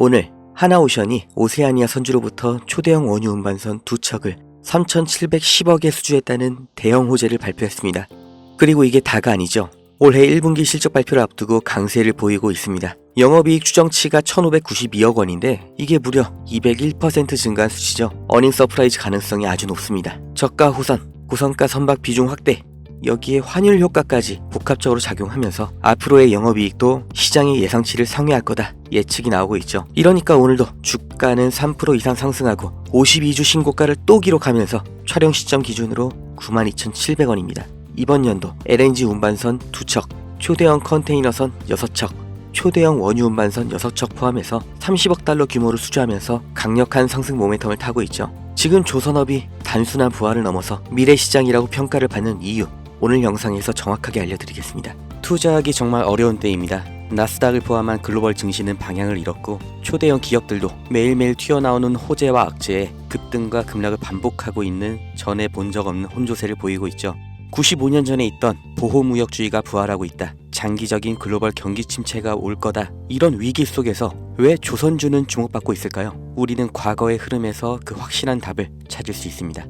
오늘 하나오션이 오세아니아 선주로부터 초대형 원유 운반선 두 척을 3,710억에 수주했다는 대형 호재를 발표했습니다. 그리고 이게 다가 아니죠. 올해 1분기 실적 발표를 앞두고 강세를 보이고 있습니다. 영업이익 추정치가 1,592억 원인데 이게 무려 201% 증가한 수치죠. 어닝 서프라이즈 가능성이 아주 높습니다. 저가 호선, 고성가 선박 비중 확대, 여기에 환율 효과까지 복합적으로 작용하면서 앞으로의 영업이익도 시장의 예상치를 상회할 거다 예측이 나오고 있죠. 이러니까 오늘도 주가는 3% 이상 상승하고 52주 신고가를 또 기록하면서 촬영 시점 기준으로 92,700원입니다. 이번 연도 LNG 운반선 2척, 초대형 컨테이너선 6척, 초대형 원유 운반선 6척 포함해서 30억 달러 규모로 수주하면서 강력한 상승 모멘텀을 타고 있죠. 지금 조선업이 단순한 부활을 넘어서 미래 시장이라고 평가를 받는 이유 오늘 영상에서 정확하게 알려드리겠습니다. 투자하기 정말 어려운 때입니다. 나스닥을 포함한 글로벌 증시는 방향을 잃었고 초대형 기업들도 매일매일 튀어나오는 호재와 악재에 급등과 급락을 반복하고 있는 전에 본 적 없는 혼조세를 보이고 있죠. 95년 전에 있던 보호무역주의가 부활하고 있다. 장기적인 글로벌 경기 침체가 올 거다. 이런 위기 속에서 왜 조선주는 주목받고 있을까요? 우리는 과거의 흐름에서 그 확실한 답을 찾을 수 있습니다.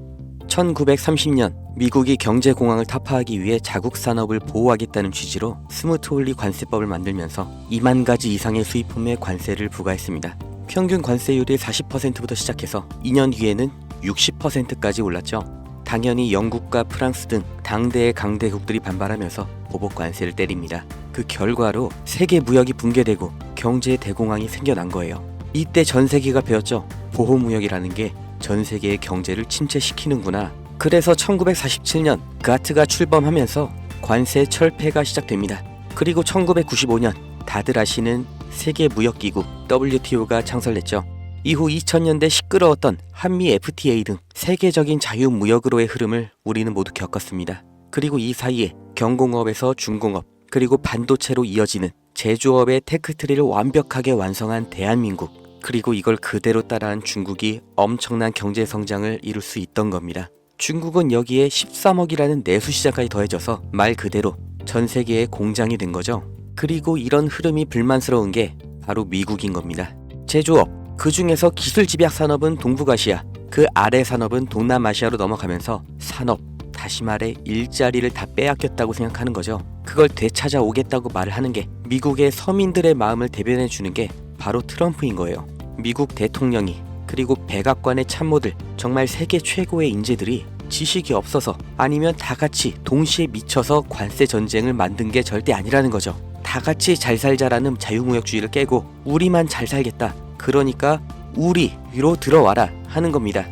1930년 미국이 경제 공황을 타파하기 위해 자국 산업을 보호하겠다는 취지로 스무트 홀리 관세법을 만들면서 2만 가지 이상의 수입품에 관세를 부과했습니다. 평균 관세율이 40%부터 시작해서 2년 뒤에는 60%까지 올랐죠. 당연히 영국과 프랑스 등 당대의 강대국들이 반발하면서 보복 관세를 때립니다. 그 결과로 세계 무역이 붕괴되고 경제의 대공황이 생겨난 거예요. 이때 전 세계가 배웠죠. 보호 무역이라는 게 전 세계의 경제를 침체시키는구나. 그래서 1947년 가트가 출범하면서 관세 철폐가 시작됩니다. 그리고 1995년 다들 아시는 세계무역기구 WTO가 창설됐죠. 이후 2000년대 시끄러웠던 한미 FTA 등 세계적인 자유무역으로의 흐름을 우리는 모두 겪었습니다. 그리고 이 사이에 경공업에서 중공업, 그리고 반도체로 이어지는 제조업의 테크트리를 완벽하게 완성한 대한민국, 그리고 이걸 그대로 따라한 중국이 엄청난 경제 성장을 이룰 수 있던 겁니다. 중국은 여기에 13억이라는 내수 시장까지 더해져서 말 그대로 전 세계의 공장이 된 거죠. 그리고 이런 흐름이 불만스러운 게 바로 미국인 겁니다. 제조업, 그 중에서 기술 집약 산업은 동북아시아, 그 아래 산업은 동남아시아로 넘어가면서 산업, 다시 말해 일자리를 다 빼앗겼다고 생각하는 거죠. 그걸 되찾아오겠다고 말을 하는 게 미국의 서민들의 마음을 대변해 주는 게 바로 트럼프인 거예요. 미국 대통령이 그리고 백악관의 참모들 정말 세계 최고의 인재들이 지식이 없어서 아니면 다 같이 동시에 미쳐서 관세 전쟁을 만든 게 절대 아니라는 거죠. 다 같이 잘 살자라는 자유무역주의를 깨고 우리만 잘 살겠다. 그러니까 우리 위로 들어와라 하는 겁니다.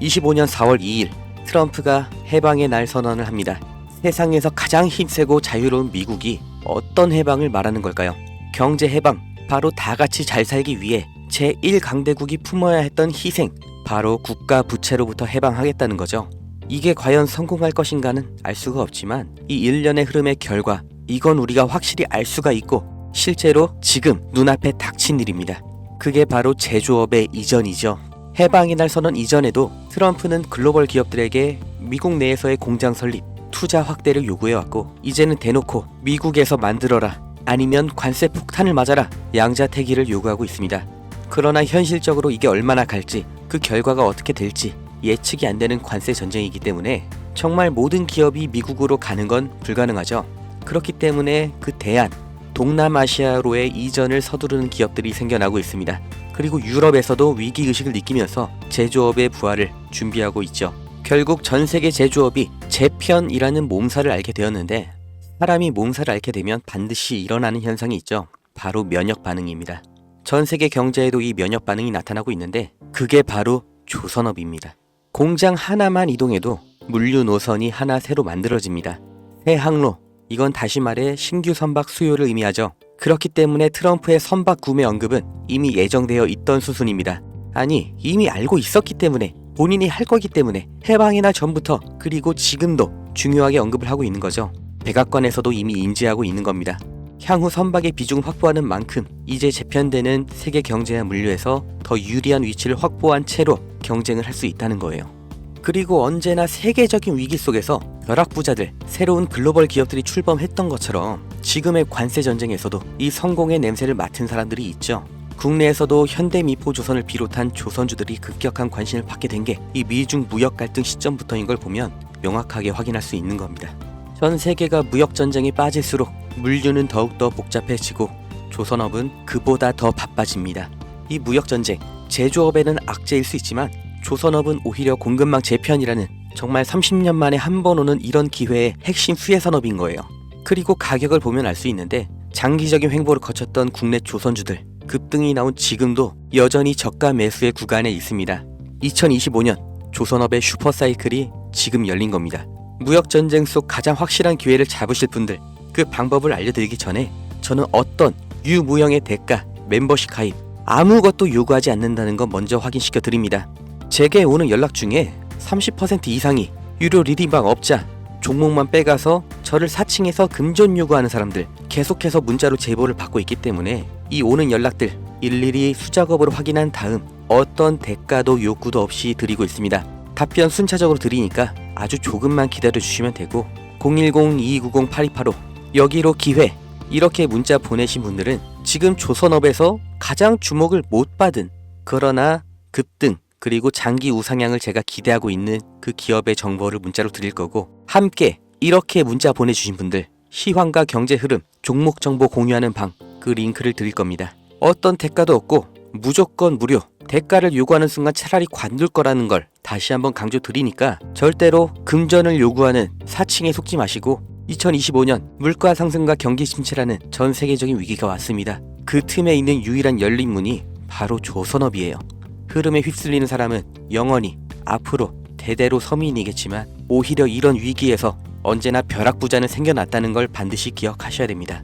25년 4월 2일 트럼프가 해방의 날 선언을 합니다. 세상에서 가장 힘세고 자유로운 미국이 어떤 해방을 말하는 걸까요? 경제 해방, 바로 다 같이 잘 살기 위해 제1강대국이 품어야 했던 희생, 바로 국가 부채로부터 해방하겠다는 거죠. 이게 과연 성공할 것인가는 알 수가 없지만 이 일련의 흐름의 결과 이건 우리가 확실히 알 수가 있고 실제로 지금 눈앞에 닥친 일입니다. 그게 바로 제조업의 이전이죠. 해방의 날 선언 이전에도 트럼프는 글로벌 기업들에게 미국 내에서의 공장 설립, 투자 확대를 요구해왔고 이제는 대놓고 미국에서 만들어라 아니면 관세 폭탄을 맞아라 양자택일을 요구하고 있습니다. 그러나 현실적으로 이게 얼마나 갈지 그 결과가 어떻게 될지 예측이 안 되는 관세 전쟁이기 때문에 정말 모든 기업이 미국으로 가는 건 불가능하죠. 그렇기 때문에 그 대안 동남아시아로의 이전을 서두르는 기업들이 생겨나고 있습니다. 그리고 유럽에서도 위기 의식을 느끼면서 제조업의 부활을 준비하고 있죠. 결국 전 세계 제조업이 재편이라는 몸살을 앓게 되었는데 사람이 몸살을 앓게 되면 반드시 일어나는 현상이 있죠. 바로 면역 반응입니다. 전 세계 경제에도 이 면역 반응이 나타나고 있는데 그게 바로 조선업입니다. 공장 하나만 이동해도 물류 노선이 하나 새로 만들어집니다. 새 항로, 이건 다시 말해 신규 선박 수요를 의미하죠. 그렇기 때문에 트럼프의 선박 구매 언급은 이미 예정되어 있던 수순입니다. 아니, 이미 알고 있었기 때문에 본인이 할 거기 때문에 해방의 날 전부터 그리고 지금도 중요하게 언급을 하고 있는 거죠. 백악관에서도 이미 인지하고 있는 겁니다. 향후 선박의 비중을 확보하는 만큼 이제 재편되는 세계 경제와 물류에서 더 유리한 위치를 확보한 채로 경쟁을 할 수 있다는 거예요. 그리고 언제나 세계적인 위기 속에서 벼락부자들, 새로운 글로벌 기업들이 출범했던 것처럼 지금의 관세 전쟁에서도 이 성공의 냄새를 맡은 사람들이 있죠. 국내에서도 현대미포 조선을 비롯한 조선주들이 급격한 관심을 받게 된 게 이 미중 무역 갈등 시점부터인 걸 보면 명확하게 확인할 수 있는 겁니다. 전 세계가 무역 전쟁에 빠질수록 물류는 더욱더 복잡해지고 조선업은 그보다 더 바빠집니다. 이 무역 전쟁, 제조업에는 악재일 수 있지만 조선업은 오히려 공급망 재편이라는 정말 30년 만에 한 번 오는 이런 기회의 핵심 수혜 산업인 거예요. 그리고 가격을 보면 알 수 있는데 장기적인 횡보를 거쳤던 국내 조선주들 급등이 나온 지금도 여전히 저가 매수의 구간에 있습니다. 2025년 조선업의 슈퍼사이클이 지금 열린 겁니다. 무역 전쟁 속 가장 확실한 기회를 잡으실 분들 그 방법을 알려드리기 전에 저는 어떤 유무형의 대가, 멤버십 가입 아무것도 요구하지 않는다는 거 먼저 확인시켜 드립니다. 제게 오는 연락 중에 30% 이상이 유료 리딩방 업자 종목만 빼가서 저를 사칭해서 금전 요구하는 사람들 계속해서 문자로 제보를 받고 있기 때문에 이 오는 연락들 일일이 수작업으로 확인한 다음 어떤 대가도 요구도 없이 드리고 있습니다. 답변 순차적으로 드리니까 아주 조금만 기다려 주시면 되고 010-2290-8285 여기로 기회 이렇게 문자 보내신 분들은 지금 조선업에서 가장 주목을 못 받은 그러나 급등 그리고 장기 우상향을 제가 기대하고 있는 그 기업의 정보를 문자로 드릴 거고 함께 이렇게 문자 보내주신 분들 시황과 경제 흐름 종목 정보 공유하는 방 그 링크를 드릴 겁니다. 어떤 대가도 없고 무조건 무료 대가를 요구하는 순간 차라리 관둘 거라는 걸 다시 한번 강조 드리니까 절대로 금전을 요구하는 사칭에 속지 마시고 2025년 물가 상승과 경기 침체라는 전 세계적인 위기가 왔습니다. 그 틈에 있는 유일한 열린 문이 바로 조선업이에요. 흐름에 휩쓸리는 사람은 영원히 앞으로 대대로 서민이겠지만 오히려 이런 위기에서 언제나 벼락부자는 생겨났다는 걸 반드시 기억하셔야 됩니다.